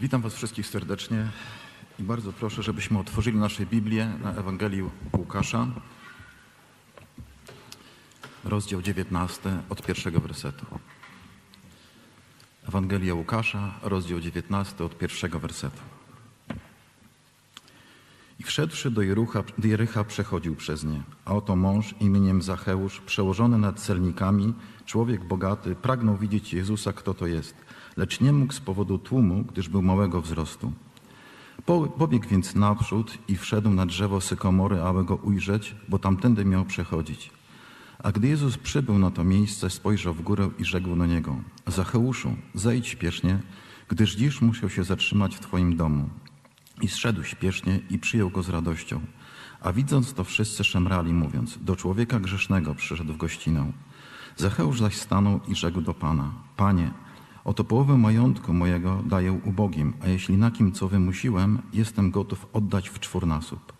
Witam Was wszystkich serdecznie i bardzo proszę, żebyśmy otworzyli nasze Biblię na Ewangelii Łukasza, rozdział 19 od pierwszego wersetu. Ewangelia Łukasza, rozdział 19 od pierwszego wersetu. Wszedłszy do Jerucha, do Jericha przechodził przez nie, a oto mąż imieniem Zacheusz, przełożony nad celnikami, człowiek bogaty, pragnął widzieć Jezusa, kto to jest, lecz nie mógł z powodu tłumu, gdyż był małego wzrostu. Po- Pobiegł więc naprzód i wszedł na drzewo sykomory, aby go ujrzeć, bo tamtędy miał przechodzić. A gdy Jezus przybył na to miejsce, spojrzał w górę i rzekł do niego: Zacheuszu, zejdź śpiesznie, gdyż dziś musiał się zatrzymać w twoim domu. I zszedł śpiesznie i przyjął go z radością. A widząc to, wszyscy szemrali, mówiąc: Do człowieka grzesznego przyszedł w gościnę. Zacheusz zaś stanął i rzekł do Pana: Panie, oto połowę majątku mojego daję ubogim, a jeśli na kim co wymusiłem, jestem gotów oddać w czwórnasób.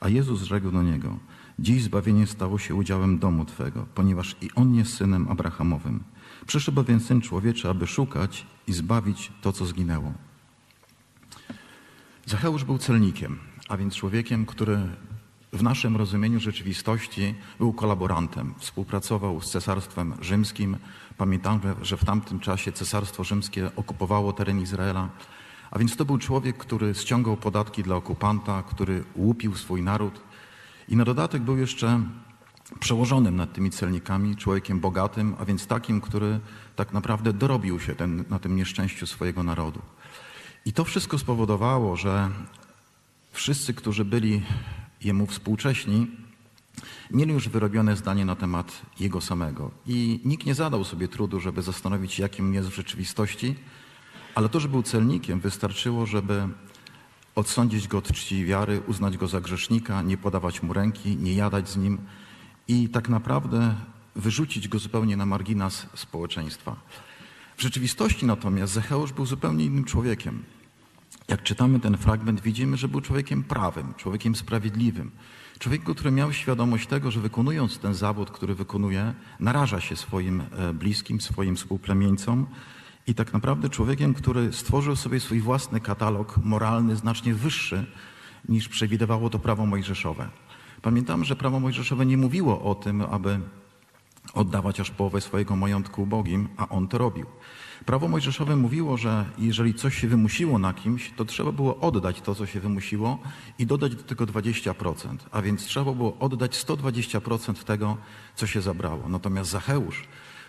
A Jezus rzekł do niego: Dziś zbawienie stało się udziałem domu Twego, ponieważ i on jest synem Abrahamowym. Przyszedł bowiem syn człowieczy, aby szukać i zbawić to, co zginęło. Zacheusz był celnikiem, a więc człowiekiem, który w naszym rozumieniu rzeczywistości był kolaborantem. Współpracował z cesarstwem rzymskim. Pamiętamy, że w tamtym czasie cesarstwo rzymskie okupowało teren Izraela. A więc to był człowiek, który ściągał podatki dla okupanta, który łupił swój naród. I na dodatek był jeszcze przełożonym nad tymi celnikami, człowiekiem bogatym, a więc takim, który tak naprawdę dorobił się ten, na tym nieszczęściu swojego narodu. I to wszystko spowodowało, że wszyscy, którzy byli jemu współcześni, mieli już wyrobione zdanie na temat jego samego. I nikt nie zadał sobie trudu, żeby zastanowić jakim jest w rzeczywistości, ale to, że był celnikiem, wystarczyło, żeby odsądzić go od czci wiary, uznać go za grzesznika, nie podawać mu ręki, nie jadać z nim i tak naprawdę wyrzucić go zupełnie na margines społeczeństwa. W rzeczywistości natomiast Zecheusz był zupełnie innym człowiekiem. Jak czytamy ten fragment, widzimy, że był człowiekiem prawym, człowiekiem sprawiedliwym. Człowiekiem, który miał świadomość tego, że wykonując ten zawód, który wykonuje, naraża się swoim e, bliskim, swoim współplemieńcom i tak naprawdę człowiekiem, który stworzył sobie swój własny katalog moralny, znacznie wyższy niż przewidywało to prawo mojżeszowe. Pamiętam, że prawo mojżeszowe nie mówiło o tym, aby oddawać aż połowę swojego majątku ubogim, a on to robił. Prawo mojżeszowe mówiło, że jeżeli coś się wymusiło na kimś, to trzeba było oddać to, co się wymusiło i dodać do tego 20%, a więc trzeba było oddać 120% tego, co się zabrało. Natomiast Zacheusz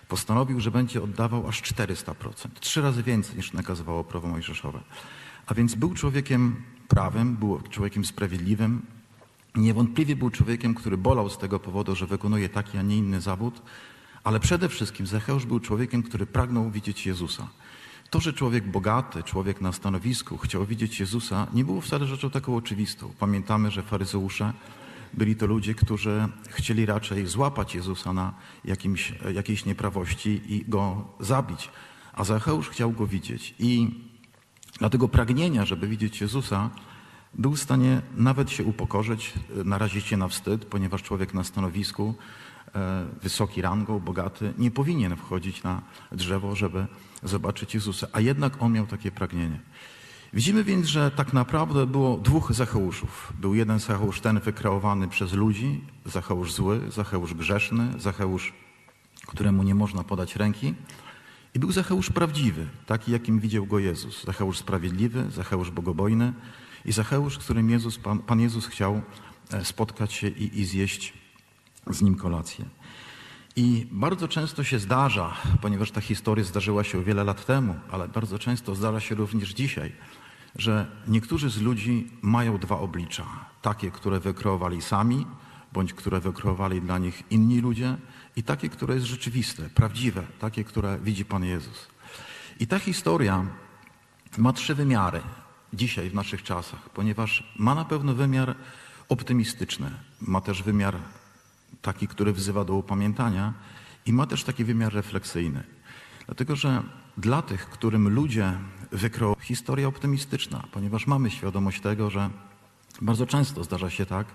postanowił, że będzie oddawał aż 400%, trzy razy więcej niż nakazywało prawo mojżeszowe. A więc był człowiekiem prawym, był człowiekiem sprawiedliwym, Niewątpliwie był człowiekiem, który bolał z tego powodu, że wykonuje taki, a nie inny zawód, ale przede wszystkim Zacheusz był człowiekiem, który pragnął widzieć Jezusa. To, że człowiek bogaty, człowiek na stanowisku chciał widzieć Jezusa, nie było wcale rzeczą taką oczywistą. Pamiętamy, że faryzeusze byli to ludzie, którzy chcieli raczej złapać Jezusa na jakimś, jakiejś nieprawości i go zabić, a Zacheusz chciał go widzieć. I dlatego pragnienia, żeby widzieć Jezusa, był w stanie nawet się upokorzyć, e, narazić się na wstyd, ponieważ człowiek na stanowisku, e, wysoki rangą, bogaty, nie powinien wchodzić na drzewo, żeby zobaczyć Jezusa, a jednak on miał takie pragnienie. Widzimy więc, że tak naprawdę było dwóch Zacheuszów. Był jeden Zacheusz ten wykreowany przez ludzi, Zacheusz zły, Zacheusz grzeszny, Zacheusz, któremu nie można podać ręki, i był Zacheusz prawdziwy, taki jakim widział go Jezus. Zacheusz sprawiedliwy, Zacheusz bogobojny i Zacheusz, którym Jezus, Pan, Pan Jezus chciał e, spotkać się i, i zjeść z nim kolację. I bardzo często się zdarza, ponieważ ta historia zdarzyła się wiele lat temu, ale bardzo często zdarza się również dzisiaj, że niektórzy z ludzi mają dwa oblicza. Takie, które wykreowali sami, bądź które wykreowali dla nich inni ludzie, i takie, które jest rzeczywiste, prawdziwe, takie, które widzi Pan Jezus. I ta historia ma trzy wymiary dzisiaj w naszych czasach, ponieważ ma na pewno wymiar optymistyczny, ma też wymiar taki, który wzywa do upamiętania i ma też taki wymiar refleksyjny. Dlatego, że dla tych, którym ludzie wykreowali historia optymistyczna, ponieważ mamy świadomość tego, że bardzo często zdarza się tak,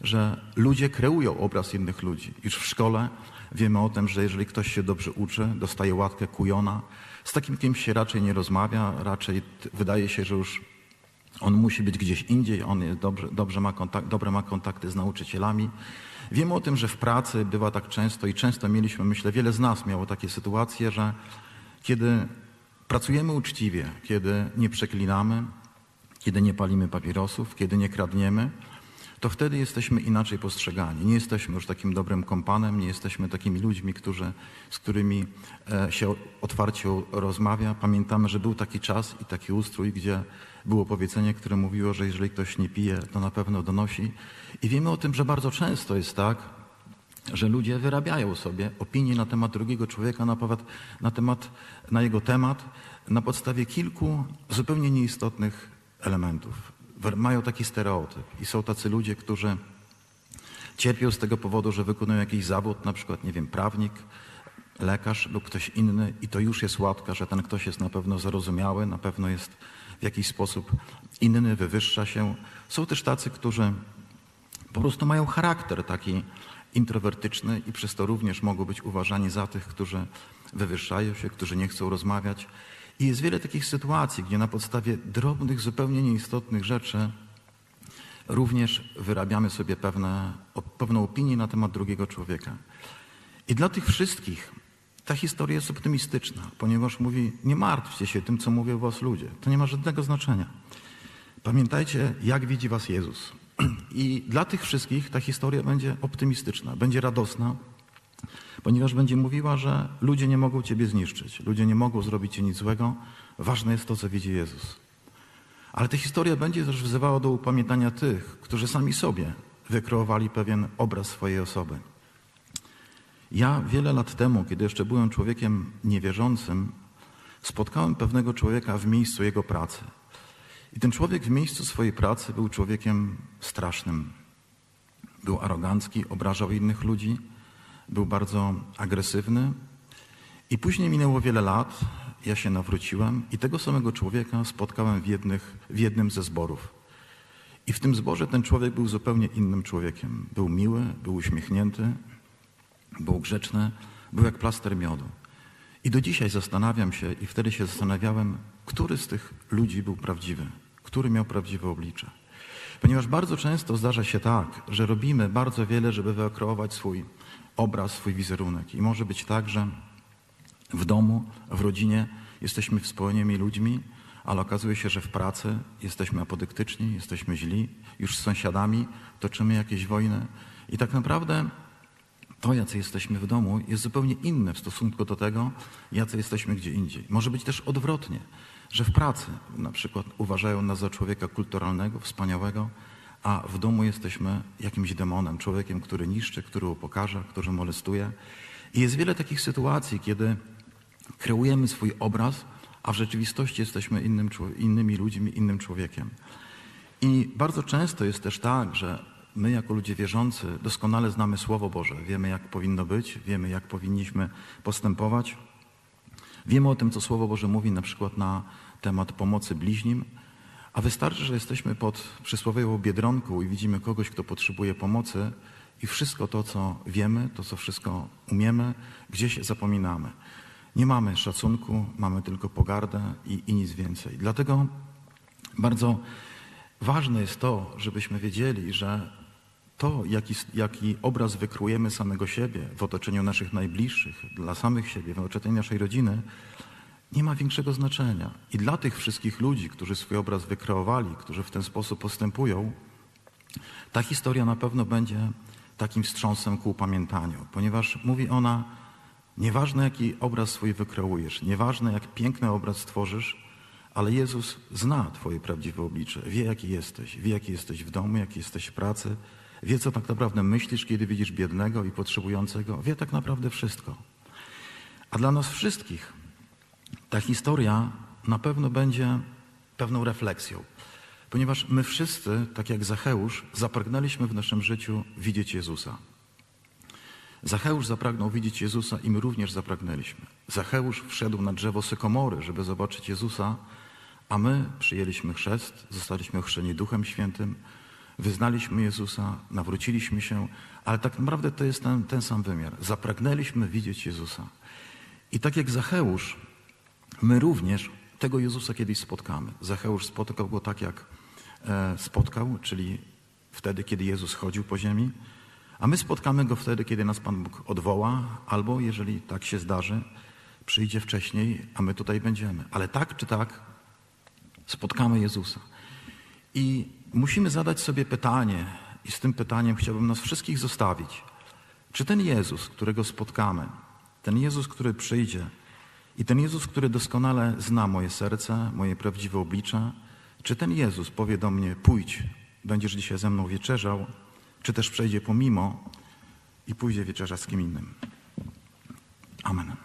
że ludzie kreują obraz innych ludzi. Już w szkole wiemy o tym, że jeżeli ktoś się dobrze uczy, dostaje łatkę kujona, z takim kimś się raczej nie rozmawia, raczej wydaje się, że już on musi być gdzieś indziej, on jest dobrze, dobrze ma dobre ma kontakty z nauczycielami. Wiemy o tym, że w pracy bywa tak często i często mieliśmy, myślę, wiele z nas miało takie sytuacje, że kiedy pracujemy uczciwie, kiedy nie przeklinamy, kiedy nie palimy papierosów, kiedy nie kradniemy, to wtedy jesteśmy inaczej postrzegani. Nie jesteśmy już takim dobrym kompanem, nie jesteśmy takimi ludźmi, którzy, z którymi e, się otwarcie rozmawia. Pamiętamy, że był taki czas i taki ustrój, gdzie było powiedzenie, które mówiło, że jeżeli ktoś nie pije, to na pewno donosi. I wiemy o tym, że bardzo często jest tak, że ludzie wyrabiają sobie opinie na temat drugiego człowieka, na, na, temat, na jego temat, na podstawie kilku zupełnie nieistotnych elementów. Mają taki stereotyp i są tacy ludzie, którzy cierpią z tego powodu, że wykonują jakiś zawód, na przykład, nie wiem, prawnik, lekarz lub ktoś inny i to już jest łatka, że ten ktoś jest na pewno zarozumiały, na pewno jest w jakiś sposób inny, wywyższa się. Są też tacy, którzy po prostu mają charakter taki introwertyczny i przez to również mogą być uważani za tych, którzy wywyższają się, którzy nie chcą rozmawiać. I jest wiele takich sytuacji, gdzie na podstawie drobnych, zupełnie nieistotnych rzeczy również wyrabiamy sobie pewne, pewną opinię na temat drugiego człowieka. I dla tych wszystkich ta historia jest optymistyczna, ponieważ mówi, nie martwcie się tym, co mówią was ludzie. To nie ma żadnego znaczenia. Pamiętajcie, jak widzi was Jezus. I dla tych wszystkich ta historia będzie optymistyczna, będzie radosna, ponieważ będzie mówiła, że ludzie nie mogą ciebie zniszczyć, ludzie nie mogą zrobić ci nic złego. Ważne jest to, co widzi Jezus. Ale ta historia będzie też wzywała do upamiętania tych, którzy sami sobie wykreowali pewien obraz swojej osoby. Ja wiele lat temu, kiedy jeszcze byłem człowiekiem niewierzącym, spotkałem pewnego człowieka w miejscu jego pracy. I ten człowiek w miejscu swojej pracy był człowiekiem strasznym. Był arogancki, obrażał innych ludzi, był bardzo agresywny. I później minęło wiele lat, ja się nawróciłem i tego samego człowieka spotkałem w, jednych, w jednym ze zborów. I w tym zborze ten człowiek był zupełnie innym człowiekiem. Był miły, był uśmiechnięty, był grzeczny, był jak plaster miodu. I do dzisiaj zastanawiam się i wtedy się zastanawiałem, który z tych ludzi był prawdziwy, który miał prawdziwe oblicze. Ponieważ bardzo często zdarza się tak, że robimy bardzo wiele, żeby wykreować swój obraz, swój wizerunek. I może być tak, że w domu, w rodzinie jesteśmy wspólnymi ludźmi, ale okazuje się, że w pracy jesteśmy apodyktyczni, jesteśmy źli, już z sąsiadami toczymy jakieś wojny. I tak naprawdę to, jacy jesteśmy w domu, jest zupełnie inne w stosunku do tego, jacy jesteśmy gdzie indziej. Może być też odwrotnie, że w pracy na przykład uważają nas za człowieka kulturalnego, wspaniałego, a w domu jesteśmy jakimś demonem, człowiekiem, który niszczy, który upokarza, który molestuje. I jest wiele takich sytuacji, kiedy kreujemy swój obraz, a w rzeczywistości jesteśmy innym, innymi ludźmi, innym człowiekiem. I bardzo często jest też tak, że my jako ludzie wierzący doskonale znamy Słowo Boże, wiemy jak powinno być, wiemy jak powinniśmy postępować. Wiemy o tym, co Słowo Boże mówi na przykład na temat pomocy bliźnim, a wystarczy, że jesteśmy pod przysłowiową biedronką i widzimy kogoś, kto potrzebuje pomocy i wszystko to, co wiemy, to, co wszystko umiemy, gdzieś zapominamy. Nie mamy szacunku, mamy tylko pogardę i, i nic więcej. Dlatego bardzo ważne jest to, żebyśmy wiedzieli, że to, jaki, jaki obraz wykreujemy samego siebie w otoczeniu naszych najbliższych, dla samych siebie, w otoczeniu naszej rodziny, nie ma większego znaczenia. I dla tych wszystkich ludzi, którzy swój obraz wykreowali, którzy w ten sposób postępują, ta historia na pewno będzie takim wstrząsem ku upamiętaniu, ponieważ mówi ona, nieważne jaki obraz swój wykreujesz, nieważne jak piękny obraz stworzysz, ale Jezus zna Twoje prawdziwe oblicze, wie jaki jesteś, wie jaki jesteś w domu, jaki jesteś w pracy, wie co tak naprawdę myślisz, kiedy widzisz biednego i potrzebującego, wie tak naprawdę wszystko. A dla nas wszystkich ta historia na pewno będzie pewną refleksją, ponieważ my wszyscy, tak jak Zacheusz, zapragnęliśmy w naszym życiu widzieć Jezusa. Zacheusz zapragnął widzieć Jezusa i my również zapragnęliśmy. Zacheusz wszedł na drzewo sykomory, żeby zobaczyć Jezusa, a my przyjęliśmy chrzest, zostaliśmy ochrzczeni Duchem Świętym, wyznaliśmy Jezusa, nawróciliśmy się, ale tak naprawdę to jest ten, ten sam wymiar. Zapragnęliśmy widzieć Jezusa. I tak jak Zacheusz, my również tego Jezusa kiedyś spotkamy. Zacheusz spotkał go tak, jak e, spotkał, czyli wtedy, kiedy Jezus chodził po ziemi, a my spotkamy go wtedy, kiedy nas Pan Bóg odwoła, albo jeżeli tak się zdarzy, przyjdzie wcześniej, a my tutaj będziemy. Ale tak czy tak spotkamy Jezusa. I musimy zadać sobie pytanie, i z tym pytaniem chciałbym nas wszystkich zostawić. Czy ten Jezus, którego spotkamy, ten Jezus, który przyjdzie i ten Jezus, który doskonale zna moje serce, moje prawdziwe oblicze, czy ten Jezus powie do mnie: pójdź, będziesz dzisiaj ze mną wieczerzał, czy też przejdzie pomimo i pójdzie wieczerza z kim innym? Amen.